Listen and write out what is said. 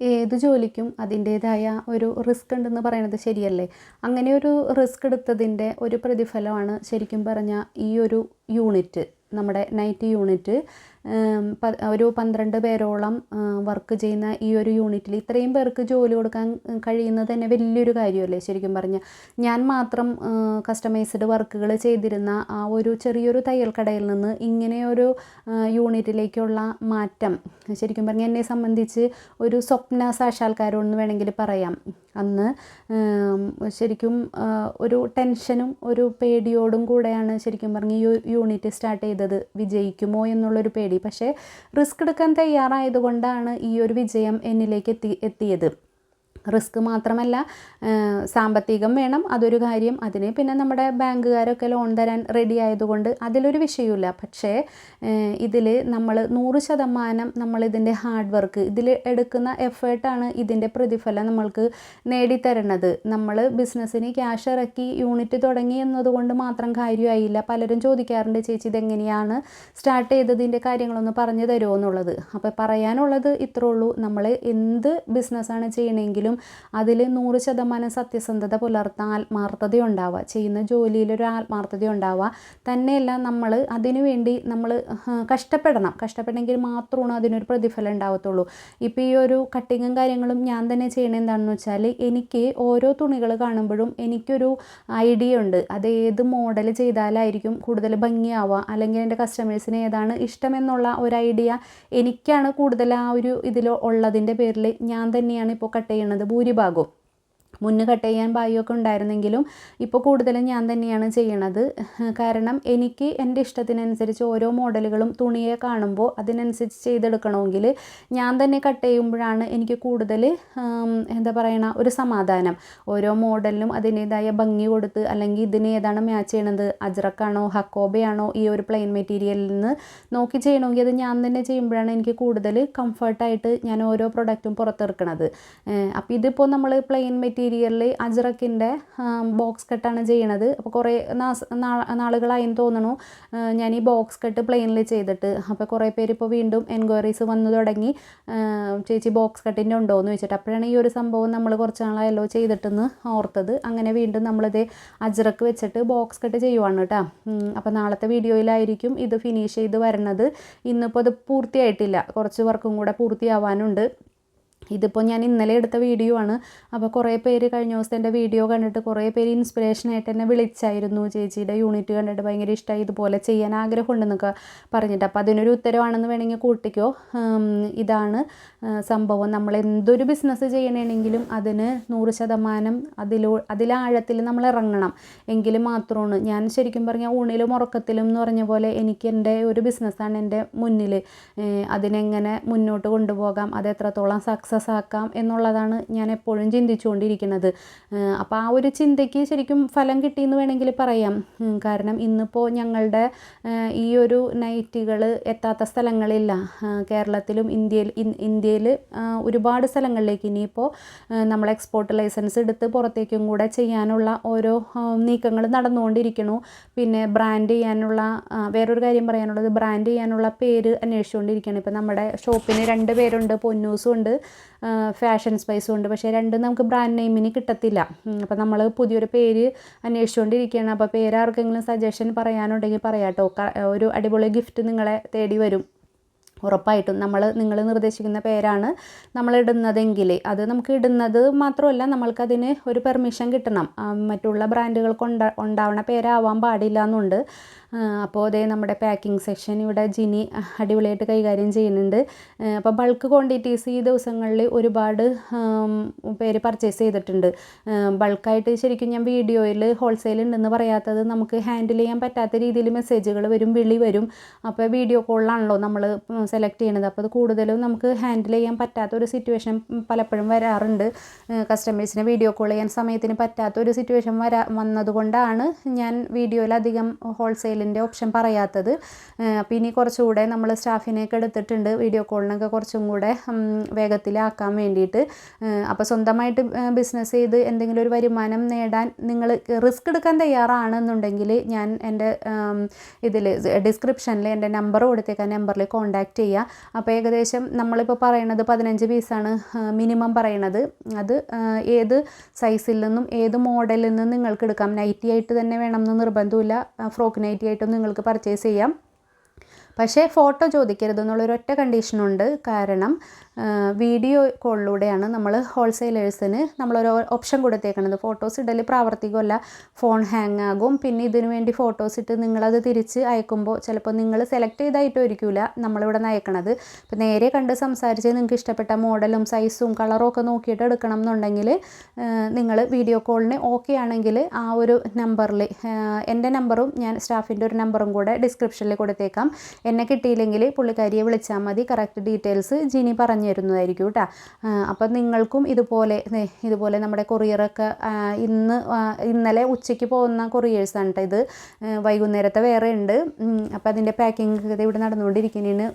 ഏത് ജോലിക്കും അതിന്റേതായ ഒരു റിസ്ക് ഉണ്ടെന്ന് പറയണത് ശരിയല്ലേ? അങ്ങനെ ഒരു റിസ്ക് എടുത്തതിന്റെ ഒരു പ്രതിഫലമാണ് ശരിക്കും പറഞ്ഞാൽ ഈ ഒരു യൂണിറ്റ് നമ്മുടെ നൈറ്റ് യൂണിറ്റ്. ഒരു പന്ത്രണ്ട് പേരോളം വർക്ക് ചെയ്യുന്ന ഈ ഒരു യൂണിറ്റിൽ ഇത്രയും പേർക്ക് ജോലി കൊടുക്കാൻ കഴിയുന്നത് തന്നെ വലിയൊരു കാര്യമല്ലേ ശരിക്കും പറഞ്ഞാൽ ഞാൻ മാത്രം കസ്റ്റമൈസ്ഡ് വർക്കുകൾ ചെയ്തിരുന്ന ആ ഒരു ചെറിയൊരു തയ്യൽ കടയിൽ നിന്ന് ഇങ്ങനെയൊരു യൂണിറ്റിലേക്കുള്ള മാറ്റം ശരിക്കും പറഞ്ഞാൽ എന്നെ സംബന്ധിച്ച് ഒരു സ്വപ്ന സാക്ഷാത്കാരമെന്ന് വേണമെങ്കിൽ പറയാം. അന്ന് ശരിക്കും ഒരു ടെൻഷനും ഒരു പേടിയോടും കൂടെയാണ് ശരിക്കും പറഞ്ഞാൽ ഈ യൂണിറ്റ് സ്റ്റാർട്ട് ചെയ്തത് വിജയിക്കുമോ എന്നുള്ളൊരു പേടി പക്ഷേ റിസ്ക് എടുക്കാൻ തയ്യാറായതുകൊണ്ടാണ് ഈ ഒരു വിജയം എന്നിലേക്ക് എത്തി എത്തിയത്. റിസ്ക് മാത്രമല്ല സാമ്പത്തികം വേണം അതൊരു കാര്യം. അതിന് പിന്നെ നമ്മുടെ ബാങ്കുകാരൊക്കെ ലോൺ തരാൻ റെഡി ആയതുകൊണ്ട് അതിലൊരു വിഷയമില്ല പക്ഷേ ഇതിൽ നമ്മൾ നൂറ് ശതമാനം നമ്മളിതിന്റെ ഹാർഡ് വർക്ക് ഇതിൽ എടുക്കുന്ന എഫേർട്ടാണ് ഇതിന്റെ പ്രതിഫലം നമ്മൾക്ക് നേടിത്തരണത് നമ്മൾ ബിസിനസ്സിന് ക്യാഷ് ഇറക്കി യൂണിറ്റ് തുടങ്ങി എന്നതുകൊണ്ട് മാത്രം കാര്യമായില്ല. പലരും ചോദിക്കാറുണ്ട് ചേച്ചി ഇതെങ്ങനെയാണ് സ്റ്റാർട്ട് ചെയ്തതിന്റെ കാര്യങ്ങളൊന്ന് പറഞ്ഞു തരുമോ? എന്നുള്ളത്. അപ്പോൾ പറയാനുള്ളത് ഇത്രേ ഉള്ളൂ. നമ്മൾ എന്ത് ബിസിനസ്സാണ് ചെയ്യണമെങ്കിലും അതിൽ നൂറ് ശതമാനം സത്യസന്ധത പുലർത്താൻ ആത്മാർത്ഥത ഉണ്ടാവുക ചെയ്യുന്ന ജോലിയിൽ ഒരു ആത്മാർത്ഥത ഉണ്ടാവുക തന്നെയല്ല നമ്മൾ അതിനുവേണ്ടി നമ്മൾ കഷ്ടപ്പെടണം. കഷ്ടപ്പെടണമെങ്കിൽ മാത്രമാണ് അതിനൊരു പ്രതിഫലം ഉണ്ടാവത്തുള്ളൂ. ഇപ്പോൾ ഈ ഒരു കട്ടിങ്ങും കാര്യങ്ങളും ഞാൻ തന്നെ ചെയ്യണത് എന്താണെന്ന് വെച്ചാൽ എനിക്ക് ഓരോ തുണികൾ കാണുമ്പോഴും എനിക്കൊരു ഐഡിയ ഉണ്ട്. അത് ഏത് മോഡൽ ചെയ്താലായിരിക്കും കൂടുതൽ ഭംഗിയാവുക? അല്ലെങ്കിൽ എന്റെ കസ്റ്റമേഴ്സിന് ഏതാണ് ഇഷ്ടമെന്നുള്ള ഒരു ഐഡിയ എനിക്കാണ് കൂടുതൽ ആ ഒരു ഇതിൽ ഉള്ളതിന്റെ പേരിൽ ഞാൻ തന്നെയാണ് ഇപ്പോൾ കട്ട് ചെയ്യണത്. ഭൂരിഭാഗവും. മുന്ന് കട്ട് ചെയ്യാൻ ബായിയൊക്കെ ഉണ്ടായിരുന്നെങ്കിലും ഇപ്പോൾ കൂടുതലും ഞാൻ തന്നെയാണ് ചെയ്യണത്. കാരണം എനിക്ക് എന്റെ ഇഷ്ടത്തിനനുസരിച്ച് ഓരോ മോഡലുകളും തുണിയെ കാണുമ്പോൾ അതിനനുസരിച്ച് ചെയ്തെടുക്കണമെങ്കിൽ ഞാൻ തന്നെ കട്ട് ചെയ്യുമ്പോഴാണ് എനിക്ക് കൂടുതൽ എന്താ പറയണ ഒരു സമാധാനം. ഓരോ മോഡലിനും അതിന്റേതായ ഭംഗി കൊടുത്ത് അല്ലെങ്കിൽ ഇതിന് ഏതാണ് മാച്ച് ചെയ്യണത്? അജ്രക്കാണോ? ഹക്കോബയാണോ? ഈ ഒരു പ്ലെയിൻ മെറ്റീരിയലിൽ നിന്ന് നോക്കി ചെയ്യണമെങ്കിൽ അത് ഞാൻ തന്നെ ചെയ്യുമ്പോഴാണ് എനിക്ക് കൂടുതൽ കംഫർട്ടായിട്ട് ഞാൻ ഓരോ പ്രൊഡക്റ്റും പുറത്തിറക്കണത് അപ്പോൾ ഇതിപ്പോൾ നമ്മൾ പ്ലെയിൻ മെറ്റീരിയൽ മെറ്റീരിയലിൽ അജ്രക്കിന്റെ ബോക്സ് കട്ടാണ് ചെയ്യണത്. അപ്പോൾ കുറേ നാളുകളായെന്ന് തോന്നണു. ഞാൻ ഈ ബോക്സ് കട്ട് പ്ലെയിനിൽ ചെയ്തിട്ട്. അപ്പോൾ കുറേ പേര് ഇപ്പോൾ വീണ്ടും എൻക്വയറീസ് വന്നു തുടങ്ങി. ചേച്ചി ബോക്സ് കട്ടിന്റെ ഉണ്ടോ എന്ന് ചോദിച്ചിട്ട്. അപ്പോഴാണ് ഈ ഒരു സംഭവം നമ്മൾ കുറച്ച് നാളായല്ലോ ചെയ്തിട്ടെന്ന് ഓർത്തത്. അങ്ങനെ വീണ്ടും നമ്മളിത് അജ്രക്ക് വെച്ചിട്ട് ബോക്സ് കട്ട് ചെയ്യുവാണ് കേട്ടോ അപ്പോൾ നാളത്തെ വീഡിയോയിലായിരിക്കും ഇത് ഫിനിഷ് ചെയ്ത് വരണത്. ഇന്നിപ്പോൾ അത് പൂർത്തിയായിട്ടില്ല. കുറച്ച് വർക്കും കൂടെ പൂർത്തിയാവാനുണ്ട്. ഇതിപ്പോൾ ഞാൻ ഇന്നലെ എടുത്ത വീഡിയോ ആണ്. അപ്പോൾ കുറേ പേര് കഴിഞ്ഞ ദിവസത്തെ എന്റെ വീഡിയോ കണ്ടിട്ട് കുറേ പേര് ഇൻസ്പിറേഷനായിട്ട് എന്നെ വിളിച്ചായിരുന്നു. ചേച്ചിയുടെ യൂണിറ്റ് കണ്ടിട്ട് ഭയങ്കര ഇഷ്ടമായി ഇതുപോലെ ചെയ്യാൻ ആഗ്രഹമുണ്ടെന്നൊക്കെ പറഞ്ഞിട്ട്. അപ്പോൾ അതിനൊരു ഉത്തരവാണെന്ന് വേണമെങ്കിൽ കൂട്ടിക്കോ. ഇതാണ് സംഭവം. നമ്മൾ എന്തൊരു ബിസിനസ് ചെയ്യണമെങ്കിലും അതിന് നൂറ് ശതമാനം അതിലോ അതിലാഴത്തിൽ നമ്മൾ ഇറങ്ങണം. എങ്കിൽ മാത്രമാണ്. ഞാൻ ശരിക്കും പറഞ്ഞാൽ ഊണിലും ഉറക്കത്തിലും എന്ന് പറഞ്ഞ പോലെ എനിക്ക് എന്റെ ഒരു ബിസിനസ്സാണ് എന്റെ മുന്നിൽ. അതിനെങ്ങനെ മുന്നോട്ട് കൊണ്ടുപോകാം അത് എത്രത്തോളം സക്സസ് സക്സസ് ആക്കാം എന്നുള്ളതാണ് ഞാൻ എപ്പോഴും ചിന്തിച്ചുകൊണ്ടിരിക്കുന്നത് അപ്പോൾ ആ ഒരു ചിന്തയ്ക്ക് ശരിക്കും ഫലം കിട്ടിയെന്ന് വേണമെങ്കിൽ പറയാം. കാരണം ഇന്നിപ്പോൾ ഞങ്ങളുടെ ഈ ഒരു നൈറ്റുകൾ എത്താത്ത സ്ഥലങ്ങളില്ല. കേരളത്തിലും ഇന്ത്യയിൽ ഇന്ത്യയിൽ ഒരുപാട് സ്ഥലങ്ങളിലേക്ക് ഇനിയിപ്പോൾ നമ്മൾ എക്സ്പോർട്ട് ലൈസൻസ് എടുത്ത് പുറത്തേക്കും കൂടെ ചെയ്യാനുള്ള ഓരോ നീക്കങ്ങൾ നടന്നുകൊണ്ടിരിക്കണു. പിന്നെ ബ്രാൻഡ് ചെയ്യാനുള്ള വേറൊരു കാര്യം പറയാനുള്ളത് ബ്രാൻഡ് ചെയ്യാനുള്ള പേര് അന്വേഷിച്ചുകൊണ്ടിരിക്കുകയാണ് ഇപ്പോൾ നമ്മുടെ ഷോപ്പിന് രണ്ട് പേരുണ്ട് പൊന്നൂസും ഉണ്ട്. ഫാഷൻ സ്പൈസും ഉണ്ട്. പക്ഷേ രണ്ടും നമുക്ക് ബ്രാൻഡ് നെയിമിന് കിട്ടത്തില്ല. അപ്പോൾ നമ്മൾ പുതിയൊരു പേര് അന്വേഷിച്ചുകൊണ്ടിരിക്കുകയാണ് അപ്പോൾ പേര് ആർക്കെങ്കിലും സജഷൻ പറയാനുണ്ടെങ്കിൽ പറയാട്ടോ. ഒരു അടിപൊളി ഗിഫ്റ്റ് നിങ്ങളെ തേടി വരും. ഉറപ്പായിട്ടും നമ്മൾ നിങ്ങൾ നിർദ്ദേശിക്കുന്ന പേരാണ് നമ്മൾ ഇടുന്നതെങ്കിൽ അത് നമുക്ക് ഇടുന്നത് മാത്രമല്ല നമ്മൾക്കതിന് ഒരു പെർമിഷൻ കിട്ടണം. മറ്റുള്ള ബ്രാൻഡുകൾക്ക് ഉണ്ടാ ഉണ്ടാവണ പേരാവാൻ പാടില്ല എന്നുണ്ട് അപ്പോൾ അതേ നമ്മുടെ പാക്കിംഗ് സെക്ഷൻ ഇവിടെ ജിനി അടിപൊളിയായിട്ട് കൈകാര്യം ചെയ്യുന്നുണ്ട്. അപ്പോൾ ബൾക്ക് ക്വാണ്ടിറ്റീസ് ഈ ദിവസങ്ങളിൽ ഒരുപാട് പേര് പർച്ചേസ് ചെയ്തിട്ടുണ്ട്. ബൾക്കായിട്ട് ശരിക്കും ഞാൻ വീഡിയോയിൽ ഹോൾസെയിൽ ഉണ്ടെന്ന് പറയാത്തത് നമുക്ക് ഹാൻഡിൽ ചെയ്യാൻ പറ്റാത്ത രീതിയിൽ മെസ്സേജുകൾ വരും വിളി വരും. അപ്പോൾ വീഡിയോ കോളിലാണല്ലോ നമ്മൾ സെലക്ട് ചെയ്യണത്. അപ്പോൾ അത് കൂടുതലും നമുക്ക് ഹാൻഡിൽ ചെയ്യാൻ പറ്റാത്ത ഒരു സിറ്റുവേഷൻ പലപ്പോഴും വരാറുണ്ട്. കസ്റ്റമേഴ്സിനെ വീഡിയോ കോൾ ചെയ്യാൻ സമയത്തിന് പറ്റാത്ത ഒരു സിറ്റുവേഷൻ വരാ വന്നതുകൊണ്ടാണ് ഞാൻ വീഡിയോയിൽ അധികം ഹോൾസെയിലിന്റെ ഓപ്ഷൻ പറയാത്തത്. അപ്പോൾ ഇനി കുറച്ചുകൂടെ നമ്മൾ സ്റ്റാഫിനെയൊക്കെ എടുത്തിട്ടുണ്ട് വീഡിയോ കോളിനൊക്കെ കുറച്ചും കൂടെ വേഗത്തിലാക്കാൻ വേണ്ടിയിട്ട്. അപ്പോൾ സ്വന്തമായിട്ട് ബിസിനസ് ചെയ്ത് എന്തെങ്കിലും ഒരു വരുമാനം നേടാൻ നിങ്ങൾ റിസ്ക് എടുക്കാൻ തയ്യാറാണെന്നുണ്ടെങ്കിൽ ഞാൻ എന്റെ ഇതിൽ ഡിസ്ക്രിപ്ഷനിൽ എന്റെ നമ്പർ കൊടുത്തേക്കാൻ നമ്പറിൽ കോൺടാക്റ്റ് ചെയ്യുക. അപ്പോൾ ഏകദേശം നമ്മളിപ്പോൾ പറയണത് പതിനഞ്ച് പീസാണ് മിനിമം പറയണത് അത് ഏത് സൈസിൽ നിന്നും ഏത് മോഡലിൽ നിന്നും നിങ്ങൾക്ക് എടുക്കാം. നൈറ്റി ആയിട്ട് തന്നെ വേണം എന്ന് നിർബന്ധമില്ല. ഫ്രോക്ക് നൈറ്റി ആയിട്ടും നിങ്ങൾക്ക് പർച്ചേസ് ചെയ്യാം. പക്ഷേ ഫോട്ടോ ചോദിക്കരുത് എന്നുള്ളൊരൊറ്റ കണ്ടീഷനുണ്ട് കാരണം വീഡിയോ കോളിലൂടെയാണ് നമ്മൾ ഹോൾസെയിലേഴ്സിന് നമ്മളൊരു ഓപ്ഷൻ കൊടുത്തേക്കുന്നത് ഫോട്ടോസ് ഇടൽ പ്രാവർത്തികമല്ല. ഫോൺ ഹാങ് ആകും. പിന്നെ ഇതിനു വേണ്ടി ഫോട്ടോസ് ഇട്ട് നിങ്ങളത് തിരിച്ച് അയക്കുമ്പോൾ ചിലപ്പോൾ നിങ്ങൾ സെലക്ട് ചെയ്തായിട്ടായിരിക്കില്ല നമ്മളിവിടെ നിന്ന് അയക്കണത് ഇപ്പോൾ നേരെ കണ്ട് സംസാരിച്ച് നിങ്ങൾക്ക് ഇഷ്ടപ്പെട്ട മോഡലും സൈസും കളറും ഒക്കെ നോക്കിയിട്ട് എടുക്കണം എന്നുണ്ടെങ്കിൽ നിങ്ങൾ വീഡിയോ കോളിന് ഓക്കെ ആണെങ്കിൽ ആ ഒരു നമ്പറിൽ എന്റെ നമ്പറും ഞാൻ സ്റ്റാഫിന്റെ ഒരു നമ്പറും കൂടെ ഡിസ്ക്രിപ്ഷനിൽ കൊടുത്തേക്കാം. എന്നെ കിട്ടിയില്ലെങ്കിൽ പുള്ളിക്കാരിയെ വിളിച്ചാൽ മതി. കറക്റ്റ് ഡീറ്റെയിൽസ് ജിനി പറഞ്ഞു തരുന്നതായിരിക്കും കേട്ടോ അപ്പം നിങ്ങൾക്കും ഇതുപോലെ ഇതുപോലെ നമ്മുടെ കൊറിയറൊക്കെ ഇന്ന് ഇന്നലെ ഉച്ചയ്ക്ക് പോകുന്ന കൊറിയേഴ്സാണ് കേട്ടോ ഇത്. വൈകുന്നേരത്തെ വേറെ ഉണ്ട്. അപ്പോൾ അതിന്റെ പാക്കിംഗ് ഇവിടെ നടന്നുകൊണ്ടിരിക്കുന്നതിന്